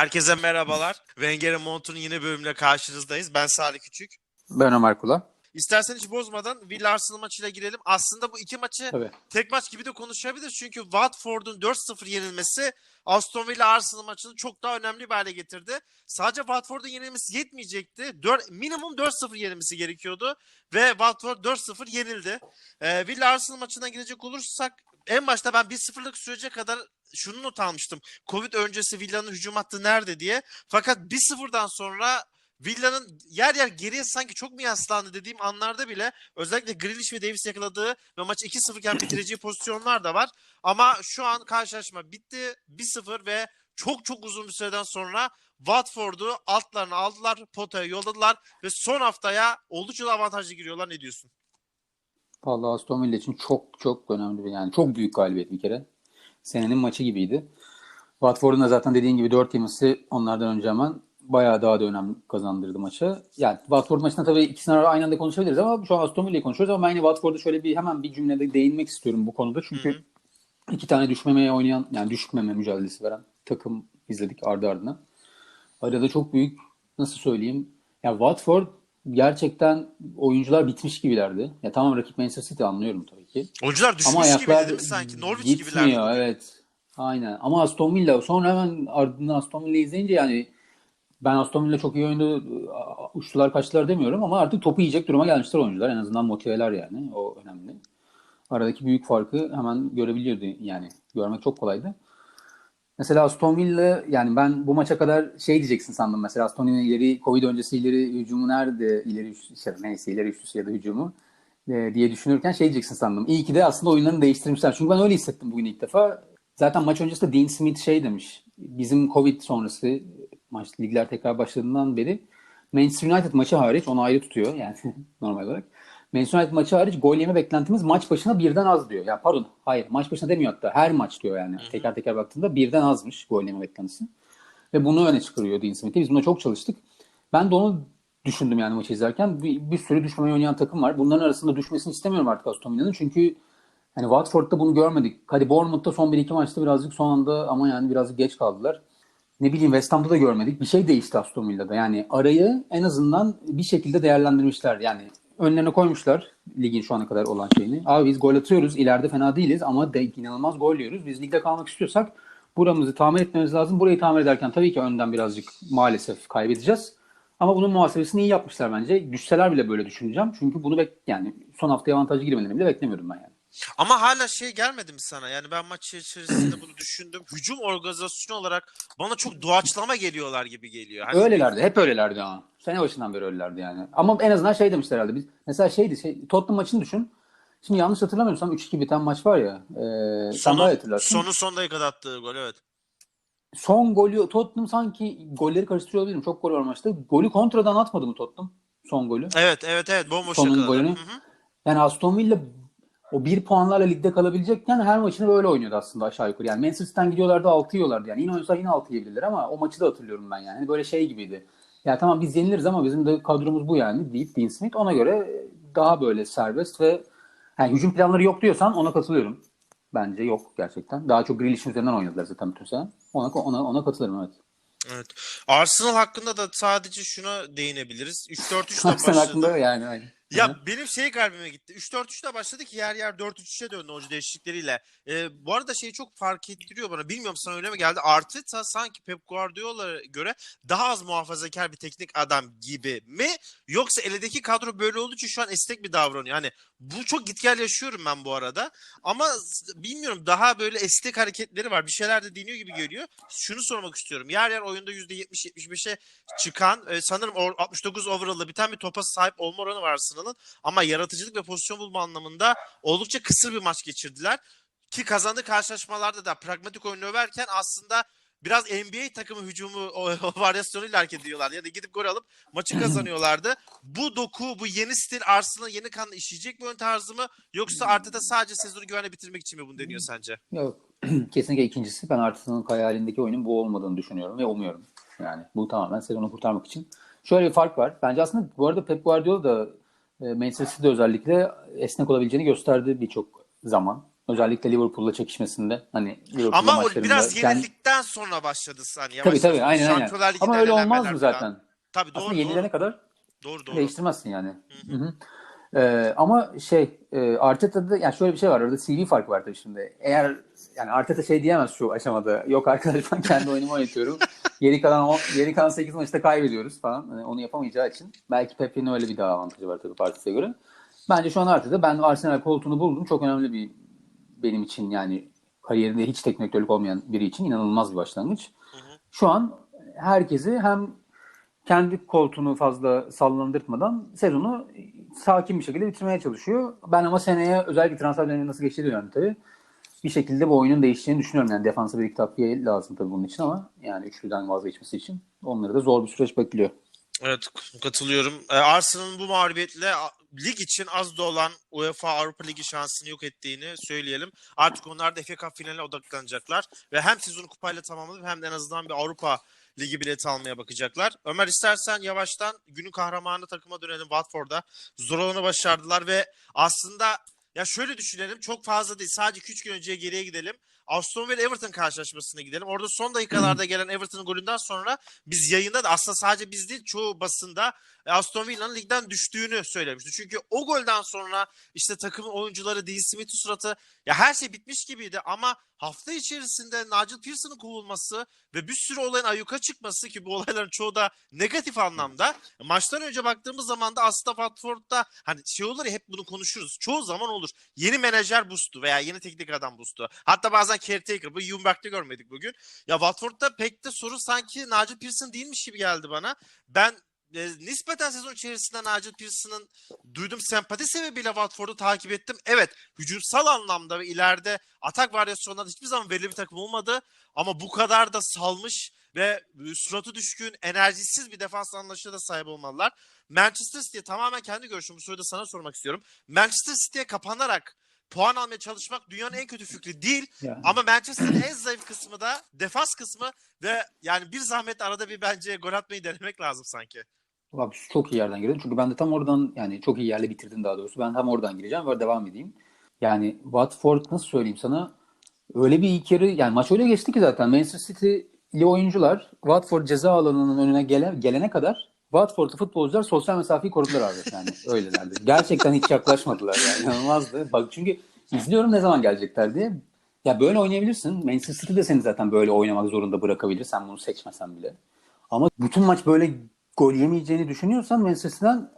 Herkese merhabalar. Wenger'in Montu'nun yeni bölümüyle karşınızdayız. Ben Salih Küçük. Ben Ömer Kula. İstersen hiç bozmadan Villa Arsenal maçıyla girelim. Aslında bu iki maçı Tabii. tek maç gibi de konuşabiliriz. Çünkü Watford'un 4-0 yenilmesi Aston Villa Arsenal maçını çok daha önemli bir hale getirdi. Sadece Watford'un yenilmesi yetmeyecekti. 4, minimum 4-0 yenilmesi gerekiyordu. Ve Watford 4-0 yenildi. Ee, Villa Arsenal maçına girecek olursak en başta ben 1-0'lık sürece kadar şunu not almıştım. Covid öncesi Villa'nın hücum hattı nerede diye. Fakat 1-0'dan sonra Villa'nın yer yer geriye sanki çok mu yaslandı dediğim anlarda bile özellikle Grealish ve Davis yakaladığı ve maçı 2-0 iken bitireceği pozisyonlar da var. Ama şu an karşılaşma bitti. 1-0 ve çok çok uzun bir süreden sonra Watford'u altlarına aldılar, potaya yolladılar ve son haftaya oldukça da avantajlı giriyorlar. Ne diyorsun? Vallahi Aston Villa için çok çok önemli bir yani çok büyük galibiyet bir kere. Senenin maçı gibiydi. Watford'un da zaten dediğin gibi 4 yemesi onlardan önce hemen bayağı daha da önem kazandırdı maçı. Yani Watford maçında tabii ikisini aynı anda konuşabiliriz ama şu an Aston Villa'yı konuşuyoruz ama ben yine Watford'a şöyle bir hemen bir cümlede değinmek istiyorum bu konuda. Çünkü Hı hı. iki tane düşmemeye oynayan yani düşmeme mücadelesi veren takım izledik ardı ardına. Arada çok büyük nasıl söyleyeyim ya Watford gerçekten oyuncular bitmiş gibilerdi. Ya tamam rakip Manchester City anlıyorum tabii ki. Oyuncular düşmüş Ama gibi ayaklar değil mi sanki? Norwich gitmiyor gibilerdi. evet. Aynen. Ama Aston Villa sonra hemen ardından Aston Villa izleyince yani ben Aston Villa çok iyi oyundu uçtular kaçtılar demiyorum ama artık topu yiyecek duruma gelmişler oyuncular. En azından motiveler yani. O önemli. Aradaki büyük farkı hemen görebiliyordu yani. Görmek çok kolaydı. Mesela Aston Villa yani ben bu maça kadar şey diyeceksin sandım mesela Aston Villa ileri Covid öncesi ileri hücumu nerede ileri şey, neyse ileri üçlüsü ya da hücumu e, diye düşünürken şey diyeceksin sandım. İyi ki de aslında oyunlarını değiştirmişler. Çünkü ben öyle hissettim bugün ilk defa. Zaten maç öncesinde Dean Smith şey demiş. Bizim Covid sonrası maç ligler tekrar başladığından beri Manchester United maçı hariç onu ayrı tutuyor yani normal olarak. Manchester United maçı hariç gol yeme beklentimiz maç başına birden az diyor. Ya pardon hayır maç başına demiyor hatta her maç diyor yani. Teker teker baktığında birden azmış gol yeme beklentisi. Ve bunu öne çıkarıyor Dean Smith'e. Biz buna çok çalıştık. Ben de onu düşündüm yani maçı izlerken. Bir, bir sürü düşmemeye oynayan takım var. Bunların arasında düşmesini istemiyorum artık Aston Villa'nın. Çünkü hani Watford'da bunu görmedik. Hadi Bournemouth'ta son 1-2 maçta birazcık son anda ama yani birazcık geç kaldılar. Ne bileyim West Ham'da da görmedik. Bir şey değişti Aston Villa'da. Yani arayı en azından bir şekilde değerlendirmişler. Yani önlerine koymuşlar ligin şu ana kadar olan şeyini. Abi biz gol atıyoruz. ileride fena değiliz ama de, inanılmaz gol yiyoruz. Biz ligde kalmak istiyorsak buramızı tamir etmemiz lazım. Burayı tamir ederken tabii ki önden birazcık maalesef kaybedeceğiz. Ama bunun muhasebesini iyi yapmışlar bence. Düşseler bile böyle düşüneceğim. Çünkü bunu bek yani son haftaya avantajlı girmelerini bile beklemiyordum ben yani. Ama hala şey gelmedi mi sana? Yani ben maç içerisinde bunu düşündüm. Hücum organizasyonu olarak bana çok doğaçlama geliyorlar gibi geliyor. Hani Öylelerdi. Hep öylelerdi ama. Sene başından beri öylelerdi yani. Ama en azından şey demişler herhalde. Biz, mesela şeydi. Şey, Tottenham maçını düşün. Şimdi yanlış hatırlamıyorsam 3-2 biten maç var ya. E, sonu, sonu son dakikada attığı gol evet. Son golü Tottenham sanki golleri karıştırıyor olabilirim. Çok gol var maçta. Golü kontradan atmadı mı Tottenham? Son golü. Evet evet evet bomboş Sonun yakaladı. golünü. Hı hı. Yani Aston Villa o bir puanlarla ligde kalabilecekken her maçını böyle oynuyordu aslında aşağı yukarı. Yani Manchester City'den gidiyorlardı 6 yiyorlardı. Yani yine oynasalar yine 6 yiyebilirler ama o maçı da hatırlıyorum ben yani. Hani böyle şey gibiydi. Ya tamam biz yeniliriz ama bizim de kadromuz bu yani deyip Dean Smith ona göre daha böyle serbest ve yani hücum planları yok diyorsan ona katılıyorum. Bence yok gerçekten. Daha çok Grealish'in üzerinden oynadılar zaten bütün sene. Ona, ona, ona katılırım evet. Evet. Arsenal hakkında da sadece şuna değinebiliriz. 3-4-3'ten Sen başladı. hakkında yani. aynen. Ya Hı. benim şey kalbime gitti. 3-4-3'te başladı ki yer yer 4-3-3'e döndü oyuncu değişiklikleriyle. Ee, bu arada şeyi çok fark ettiriyor bana. Bilmiyorum sana öyle mi geldi? Arteta sanki Pep Guardiola'ya göre daha az muhafazakar bir teknik adam gibi mi? Yoksa eldeki kadro böyle olduğu için şu an esnek bir davranıyor. Hani bu çok git gel yaşıyorum ben bu arada. Ama bilmiyorum daha böyle esnek hareketleri var. Bir şeyler de deniyor gibi geliyor. Şunu sormak istiyorum. Yer yer oyunda %70-75'e çıkan e, sanırım o 69 overall'da biten bir topa sahip olma oranı var Arsenal'ın. Ama yaratıcılık ve pozisyon bulma anlamında oldukça kısır bir maç geçirdiler. Ki kazandığı karşılaşmalarda da pragmatik oyunu överken aslında biraz NBA takımı hücumu o, o varyasyonuyla hareket ediyorlar. Ya da gidip gol alıp maçı kazanıyorlardı. Bu doku, bu yeni stil Arsenal yeni kanla işleyecek bir oyun tarzı mı? Yoksa Arteta sadece sezonu güvenle bitirmek için mi bunu deniyor sence? Yok. Kesinlikle ikincisi. Ben Arsenal'ın hayalindeki oyunun bu olmadığını düşünüyorum ve umuyorum. Yani bu tamamen sezonu kurtarmak için. Şöyle bir fark var. Bence aslında bu arada Pep Guardiola da e, Manchester City'de özellikle esnek olabileceğini gösterdi birçok zaman. Özellikle Liverpool'la çekişmesinde hani Liverpool Ama o biraz yenildikten sonra başladı hani yavaş Tabii tabii aynen aynen. Ama öyle olmaz mı falan. zaten? Tabii doğru Aslında yenilene doğru. kadar Doğru doğru. değiştirmezsin yani. Hı hı. Ee, ama şey e, Arteta'da yani şöyle bir şey var orada CV farkı var tabii şimdi. Eğer yani Arteta şey diyemez şu aşamada. Yok arkadaş ben kendi oyunumu oynatıyorum. Geri kalan o, geri kalan 8 maçta kaybediyoruz falan. Yani onu yapamayacağı için. Belki Pep'in öyle bir daha avantajı var tabii Partisi'ye göre. Bence şu an Arteta ben Arsenal koltuğunu buldum. Çok önemli bir benim için yani kariyerinde hiç teknik olmayan biri için inanılmaz bir başlangıç. Şu an herkesi hem kendi koltuğunu fazla sallandırtmadan sezonu sakin bir şekilde bitirmeye çalışıyor. Ben ama seneye özellikle transfer dönemi nasıl geçtiği önemli tabii. Bir şekilde bu oyunun değişeceğini düşünüyorum. Yani defansa bir iki takviye lazım tabii bunun için ama yani üçlüden vazgeçmesi için onları da zor bir süreç bekliyor. Evet katılıyorum. Ee, Arsenal'ın bu mağlubiyetle lig için az da olan UEFA Avrupa Ligi şansını yok ettiğini söyleyelim. Artık onlar da FA Cup finaline odaklanacaklar ve hem sezonu kupayla tamamlayıp hem de en azından bir Avrupa Ligi bileti almaya bakacaklar. Ömer istersen yavaştan günün kahramanı takıma dönelim Watford'a. Zor olanı başardılar ve aslında ya şöyle düşünelim çok fazla değil sadece 2-3 gün önceye geriye gidelim. Aston Villa Everton karşılaşmasına gidelim. Orada son dakikalarda gelen Everton golünden sonra biz yayında da aslında sadece biz değil çoğu basında Aston Villa'nın ligden düştüğünü söylemişti. Çünkü o golden sonra işte takımın oyuncuları Dean Smith'in suratı ya her şey bitmiş gibiydi ama hafta içerisinde Nigel Pearson'ın kovulması ve bir sürü olayın ayyuka çıkması ki bu olayların çoğu da negatif anlamda. Maçtan önce baktığımız zaman da aslında Watford'da hani şey olur ya hep bunu konuşuruz. Çoğu zaman olur. Yeni menajer boost'u veya yeni teknik adam boost'u. Hatta bazen caretaker. Bu Ljungberg'de görmedik bugün. Ya Watford'da pek de soru sanki Nigel Pearson değilmiş gibi geldi bana. Ben e, nispeten sezon içerisinde Nigel Pearson'ın duydum sempati sebebiyle Watford'u takip ettim. Evet hücumsal anlamda ve ileride atak varyasyonlarında hiçbir zaman belirli bir takım olmadı. Ama bu kadar da salmış ve e, suratı düşkün, enerjisiz bir defans anlayışına da sahip olmalılar. Manchester City'ye tamamen kendi görüşüm bu soruyu da sana sormak istiyorum. Manchester City'ye kapanarak puan almaya çalışmak dünyanın en kötü fikri değil. Yani. Ama Manchester'ın en zayıf kısmı da defans kısmı ve yani bir zahmet arada bir bence gol atmayı denemek lazım sanki. Bak çok iyi yerden girdin. Çünkü ben de tam oradan yani çok iyi yerle bitirdin daha doğrusu. Ben tam oradan gireceğim ve devam edeyim. Yani Watford nasıl söyleyeyim sana öyle bir ilk yarı yani maç öyle geçti ki zaten Manchester City'li oyuncular Watford ceza alanının önüne gele, gelene kadar Watford'lu futbolcular sosyal mesafeyi korudular abi. Yani öylelerdi. Gerçekten hiç yaklaşmadılar yani. İnanılmazdı. Bak çünkü izliyorum ne zaman gelecekler diye. Ya böyle oynayabilirsin. Manchester City de seni zaten böyle oynamak zorunda bırakabilir. Sen bunu seçmesen bile. Ama bütün maç böyle gol yemeyeceğini düşünüyorsan Manchester City'den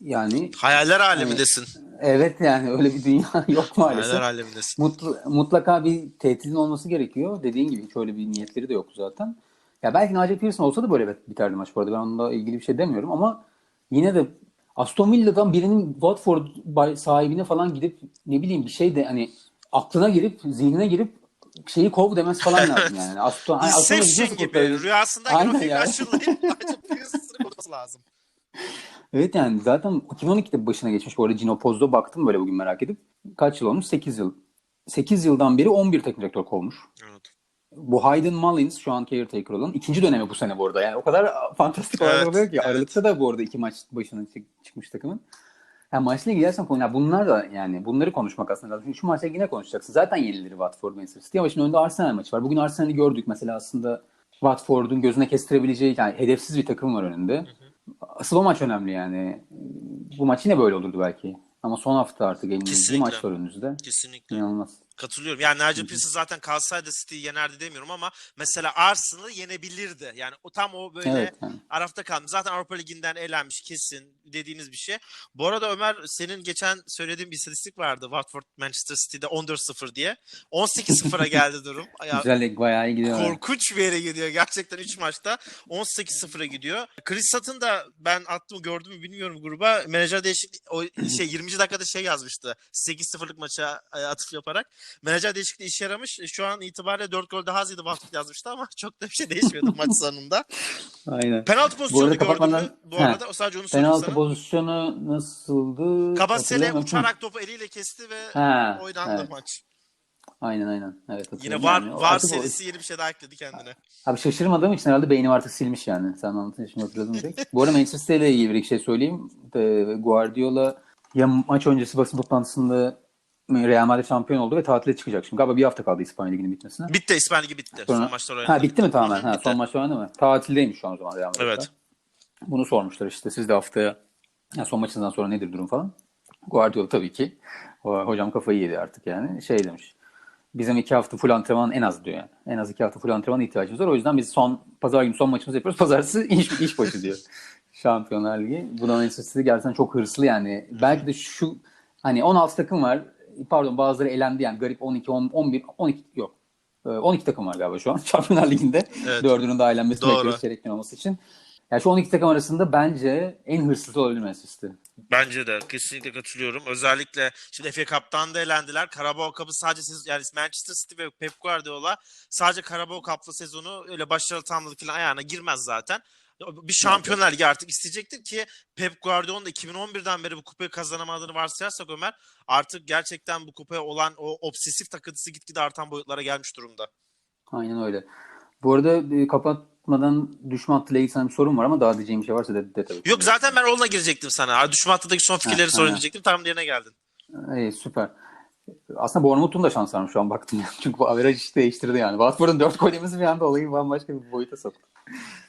yani Hayaller alemindesin. evet yani öyle bir dünya yok maalesef. Hayaller alemindesin. Mutlu, mutlaka bir tehditin olması gerekiyor. Dediğin gibi hiç öyle bir niyetleri de yoktu zaten. Ya belki Nigel Pearson olsa da böyle biterdi maç bu arada. Ben onunla ilgili bir şey demiyorum ama yine de Aston Villa'dan birinin Watford sahibine falan gidip ne bileyim bir şey de hani aklına girip zihnine girip şeyi kov demesi falan lazım yani. Aston, hani Aston Villa gibi rüyasında grafik ya. aşılayıp ancak Pearson'ı bulması lazım. Evet yani zaten 2012'de başına geçmiş bu arada Gino Pozzo baktım böyle bugün merak edip. Kaç yıl olmuş? 8 yıl. 8 yıldan beri 11 teknik direktör kovmuş. Evet. Bu Hayden Mullins şu an caretaker olan ikinci dönemi bu sene bu arada. Yani o kadar fantastik Evet, oluyor ki. evet. Aralıkta da bu arada iki maç başına çık- çıkmış takımın. Yani maçla ilgili gerçekten konu. Bunlar da yani bunları konuşmak aslında lazım. Çünkü şu maçla ilgili ne konuşacaksın? Zaten yenileri Watford Manchester City ama şimdi önünde Arsenal maçı var. Bugün Arsenal'i gördük mesela aslında Watford'un gözüne kestirebileceği yani hedefsiz bir takım var önünde. Asıl o maç önemli yani. Bu maç yine böyle olurdu belki. Ama son hafta artık Kesinlikle. maç var önünüzde. Kesinlikle. İnanılmaz. Katılıyorum. Yani Nigel Pearson zaten kalsaydı City'yi yenerdi demiyorum ama mesela Arsenal'ı yenebilirdi. Yani o tam o böyle Evet. Yani. Arafta kalmış. Zaten Avrupa Ligi'nden elenmiş kesin dediğiniz bir şey. Bu arada Ömer senin geçen söylediğin bir istatistik vardı. Watford Manchester City'de 14-0 diye. 18-0'a geldi durum. Ya, Güzel bayağı iyi gidiyor. korkunç bir yere gidiyor. Gerçekten 3 maçta 18-0'a gidiyor. Chris Sutton da ben attım gördüm mü bilmiyorum gruba. Menajer değişikliği o şey 20. dakikada şey yazmıştı. 8-0'lık maça e, atıf yaparak. Menajer değişikliği işe yaramış. E, Şu an itibariyle 4 gol daha az yedi Watford yazmıştı ama çok da bir şey değişmedi maç sonunda. Aynen. Penaltı pozisyonu gördün mü? kapatmadan- Bu arada o sadece onu Penaltı sana. pozisyonu nasıldı? Kabasele uçarak topu eliyle kesti ve Ha, oynandı evet. maç. Aynen aynen. Evet, Yine var yani. var Artık o- serisi yeni bir şey daha ekledi kendine. Abi şaşırmadığım için herhalde beynim artık silmiş yani. Sen anlatınca şimdi hatırladım direkt. Bu arada Manchester ile ilgili bir şey söyleyeyim. Ee, Guardiola ya maç öncesi basın toplantısında Real Madrid şampiyon oldu ve tatile çıkacak. Şimdi galiba bir hafta kaldı İspanya Ligi'nin bitmesine. Bitti İspanya Ligi bitti. Sonra- Son maçlar oynandı. Ha bitti mi tamamen? Ha, son maç oynandı mı? Tatildeymiş şu an o zaman Real Madrid'de. Evet. Bunu sormuşlar işte siz de haftaya ya son maçından sonra nedir durum falan. Guardiola tabii ki hocam kafayı yedi artık yani şey demiş. Bizim iki hafta full antrenman en az diyor yani. En az iki hafta full antrenmana ihtiyacımız var. O yüzden biz son pazar günü son maçımızı yapıyoruz. Pazartesi iş, iş başı diyor. Şampiyonlar Ligi. Bu da Manchester City gerçekten çok hırslı yani. Belki de şu hani 16 takım var. Pardon bazıları elendi yani garip 12, 10, 11, 12 yok. Ee, 12 takım var galiba şu an Şampiyonlar Ligi'nde. Evet. Dördünün de eğlenmesini Doğru. bekliyoruz çeyrek olması için. Yani şu 12 takım arasında bence en hırsızı olabilir Manchester. Bence de kesinlikle katılıyorum. Özellikle şimdi FA Cup'tan da elendiler. Carabao Cup'ı sadece siz yani Manchester City ve Pep Guardiola sadece Carabao Cup'lı sezonu öyle başarılı tamamladıklarının ayağına girmez zaten. Bir Şampiyonlar Ligi artık isteyecektir ki Pep Guardiola'nın da 2011'den beri bu kupayı kazanamadığını varsayarsak Ömer artık gerçekten bu kupaya olan o obsesif takıntısı gitgide artan boyutlara gelmiş durumda. Aynen öyle. Bu arada e, kapatmadan düşman hattıyla ilgili sana bir sorun var ama daha diyeceğim bir şey varsa de, de tabii. Yok zaten ben onunla girecektim sana. Düşman hattındaki son fikirleri diyecektim. Tam yerine geldin. İyi, süper. Aslında Bournemouth'un da şans varmış şu an baktım. Çünkü bu averaj işi değiştirdi yani. Watford'un 4 gol yemesi bir anda olayı bambaşka bir boyuta soktu.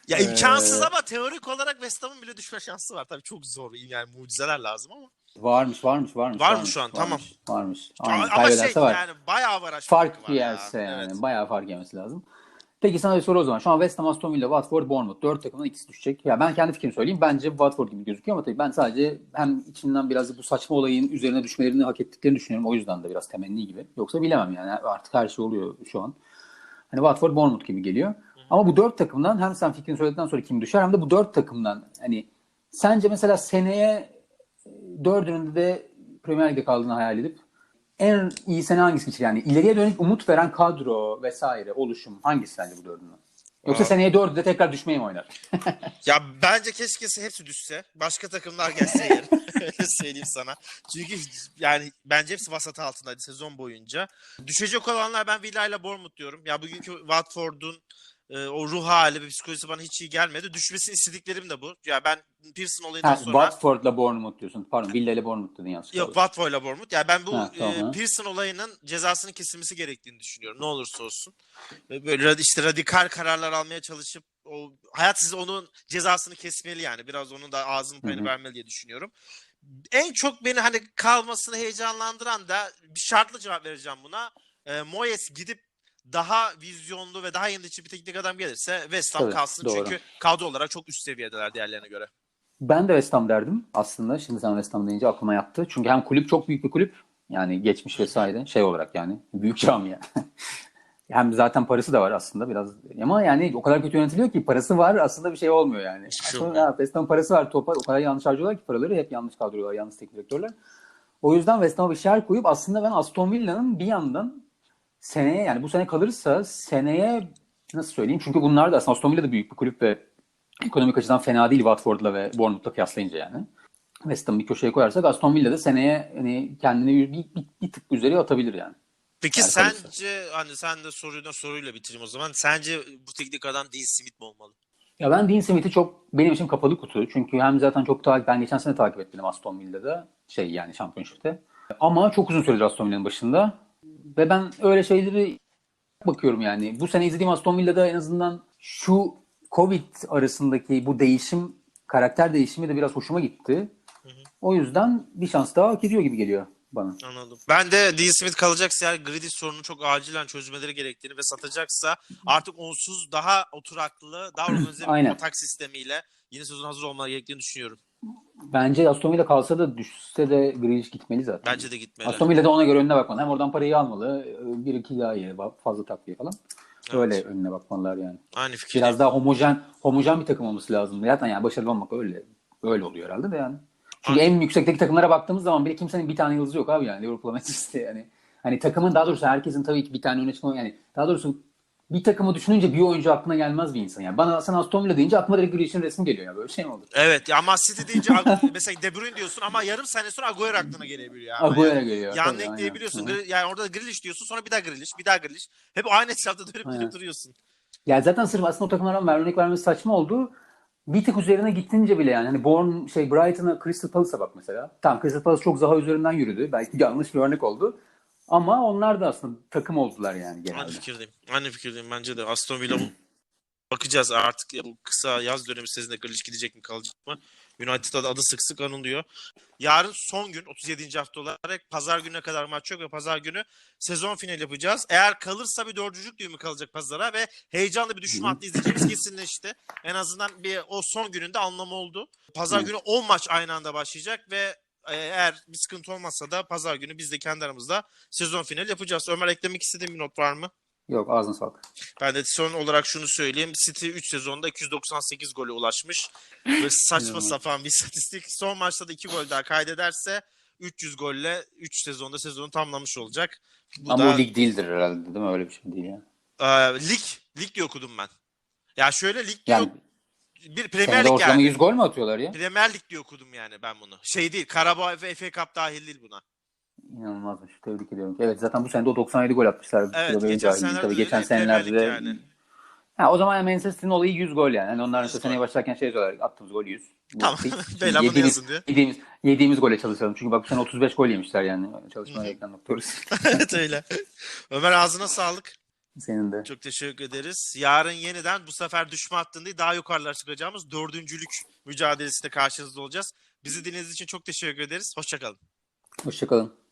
Ya Ee, imkansız ama teorik olarak West Ham'ın bile düşme şansı var. Tabii çok zor. Yani mucizeler lazım ama. Varmış, varmış, varmış. Var mı varmış, şu an? Varmış, Tamam. Varmış. Ama, Aynen. ama şey var. yani bayağı fark var ya. yerse yani. Evet. Bayağı fark yemesi lazım. Peki sana bir soru o zaman. Şu an West Ham, Aston Villa, Watford, Bournemouth. Dört takımdan ikisi düşecek. Ya ben kendi fikrimi söyleyeyim. Bence Watford gibi gözüküyor ama tabii ben sadece hem içinden biraz bu saçma olayın üzerine düşmelerini hak ettiklerini düşünüyorum. O yüzden de biraz temenni gibi. Yoksa bilemem yani. Artık her şey oluyor şu an. Hani Watford, Bournemouth gibi geliyor. Ama bu dört takımdan hem sen fikrini söyledikten sonra kim düşer hem de bu dört takımdan hani sence mesela seneye e, dördünün de Premier Lig'de kaldığını hayal edip en iyi sene hangisi geçir? Yani ileriye dönük umut veren kadro vesaire oluşum hangisi sence bu dördünden? Yoksa Aa. seneye dördü de tekrar düşmeye mi oynar? Ya bence keşke hepsi düşse. Başka takımlar gelse yer. Öyle söyleyeyim sana. Çünkü yani bence hepsi vasat altındaydı sezon boyunca. Düşecek olanlar ben Villa ile Bournemouth diyorum. Ya bugünkü Watford'un e, o ruh hali ve psikolojisi bana hiç iyi gelmedi. Düşmesini istediklerim de bu. Ya ben Pearson olayından Ha, sonra... Watford'la Bournemouth diyorsun. Pardon Villa ile Bournemouth dedin yanlış. Yok Watford ile Bournemouth. Yani ben bu Ha, tamam. e, Pearson olayının cezasının kesilmesi gerektiğini düşünüyorum. Ne olursa olsun. Böyle işte radikal kararlar almaya çalışıp o hayat size onun cezasını kesmeli yani. Biraz onun da ağzının payını Hı hı. vermeli diye düşünüyorum. En çok beni hani kalmasını heyecanlandıran da bir şartlı cevap vereceğim buna. E, Moyes gidip daha vizyonlu ve daha yenilikçi bir teknik adam gelirse West Ham Tabii, kalsın. doğru. Çünkü kadro olarak çok üst seviyedeler diğerlerine göre. Ben de West Ham derdim aslında. Şimdi sen West Ham deyince aklıma yattı. Çünkü hem kulüp çok büyük bir kulüp. Yani geçmiş vesaire şey olarak yani büyük camia. hem zaten parası da var aslında biraz. Ama yani o kadar kötü yönetiliyor ki parası var aslında bir şey olmuyor yani. Hiçbir şey Aslında ya, West Ham parası var topa o kadar yanlış harcıyorlar ki paraları hep yanlış kadrolar, yanlış teknik direktörler. O yüzden West Ham'a bir şer koyup aslında ben Aston Villa'nın bir yandan seneye yani bu sene kalırsa seneye nasıl söyleyeyim? Çünkü bunlar da aslında Aston Villa da büyük bir kulüp ve ekonomik açıdan fena değil Watford'la ve Bournemouth'la kıyaslayınca yani. West Ham'ı bir köşeye koyarsak Aston Villa da seneye hani kendini bir, bir, bir tık üzeri atabilir yani. Peki Yani kalırsa. sence hani sen de soruyla soruyla bitireyim o zaman. Sence bu teknik adam Dean Smith mi olmalı? Ya ben Dean Smith'i çok benim için kapalı kutu. Çünkü hem zaten çok takip ben geçen sene takip ettim Aston Villa'da şey yani şampiyonşipte. Ama çok uzun süredir Aston Villa'nın başında. Ve ben öyle şeyleri bakıyorum yani. Bu sene izlediğim Aston Villa'da en azından şu Covid arasındaki bu değişim, karakter değişimi de biraz hoşuma gitti. O yüzden bir şans daha hak ediyor gibi geliyor bana. Anladım. Ben de Dean Smith kalacaksa eğer Grealish sorunu çok acilen çözmeleri gerektiğini ve satacaksa artık onsuz daha oturaklı, daha organize bir atak sistemiyle yeni sezon hazır olmaları gerektiğini düşünüyorum. Bence Aston Villa kalsa da düşse de Grealish gitmeli zaten. Bence de gitmeli. Aston Villa da ona göre önüne bakmalı. Hem oradan parayı almalı. Bir iki daha iyi. Fazla takviye falan. Öyle Evet. önüne bakmalılar yani. Aynı fikir. Biraz daha homojen homojen bir takım olması lazım. Zaten yani başarılı olmak öyle öyle oluyor herhalde de yani. Çünkü en yüksekteki takımlara baktığımız zaman bile kimsenin bir tane yıldızı yok abi yani Liverpool'a Manchester'te yani. Hani takımın daha doğrusu herkesin tabii ki bir tane öne çıkma yani daha doğrusu bir takımı düşününce bir oyuncu aklına gelmez bir insan yani. Bana sen Aston Villa deyince aklıma direkt Grealish'in resmi geliyor ya böyle şey mi olur? Evet ya ama City deyince mesela De Bruyne diyorsun ama yarım sene sonra Agüero aklına gelebiliyor. Yani. Agüero geliyor. Yan tabii, ekleyebiliyorsun. aynen. Yani orada Grealish diyorsun sonra bir daha Grealish, bir daha Grealish. Hep aynı etrafta dönüp Aynen. dönüp duruyorsun. Ya zaten sırf aslında o takımlardan ver, örnek vermesi saçma oldu. bir tık üzerine gittince bile yani hani Bourne şey Brighton'a Crystal Palace'a bak mesela. Tamam Crystal Palace çok Zaha üzerinden yürüdü. Belki yanlış bir örnek oldu. Ama onlar da aslında takım oldular yani Aynı genelde. fikirdeyim. Aynı fikirdeyim bence de. Aston Villa bakacağız artık ya bu kısa yaz dönemi sezonunda Grealish gidecek mi kalacak mı? United'da da adı sık sık anılıyor. Yarın son gün 37. hafta olarak pazar gününe kadar maç yok ve pazar günü sezon finali yapacağız. Eğer kalırsa bir dördüncülük düğümü kalacak pazara ve heyecanlı bir düşme hattı izleyeceğimiz kesinleşti. En azından bir o son gününde anlamı oldu. Pazar günü 10 maç aynı anda başlayacak ve eğer bir sıkıntı olmazsa da pazar günü biz de kendi aramızda sezon finali yapacağız. Ömer eklemek istediğin bir not var mı? Yok ağzına sağlık. Ben de son olarak şunu söyleyeyim. City 3 sezonda 298 gole ulaşmış. Böyle saçma sapan bir istatistik. Son maçta da 2 gol daha kaydederse 300 golle 3 sezonda sezonu tamamlamış olacak. Bu Ama da o lig değildir herhalde değil mi? Öyle bir şey değil yani. e, lig lig diye okudum ben. Ya şöyle lig Yani ok- bir Premier Lig ortalama yani. 100 gol mü atıyorlar ya? Premier Lig diye okudum yani ben bunu. Şey değil. Karabağ ve FA Cup dahil değil buna. İnanılmazmış. Tebrik ediyorum. Evet zaten bu sene de o 97 gol atmışlar. Evet, geçen senelerde Tabii geçen senelerde de yani. Ha, o zaman Manchester City'nin olayı 100 gol yani. yani onlar 100 mesela seneye başlarken şey diyorlar. Attığımız gol 100. Bu Tamam. Belamını yediğimiz, yazın diye. yediğimiz, yediğimiz gole çalışalım. Çünkü bak bu sene 35 gol yemişler yani. Çalışmaya ekran bakıyoruz. evet öyle. Ömer ağzına sağlık. Senin de. Çok teşekkür ederiz. Yarın yeniden bu sefer düşme hattında değil, daha yukarılara çıkacağımız dördüncülük mücadelesinde karşınızda olacağız. Bizi dinlediğiniz için çok teşekkür ederiz. Hoşçakalın. Hoşçakalın.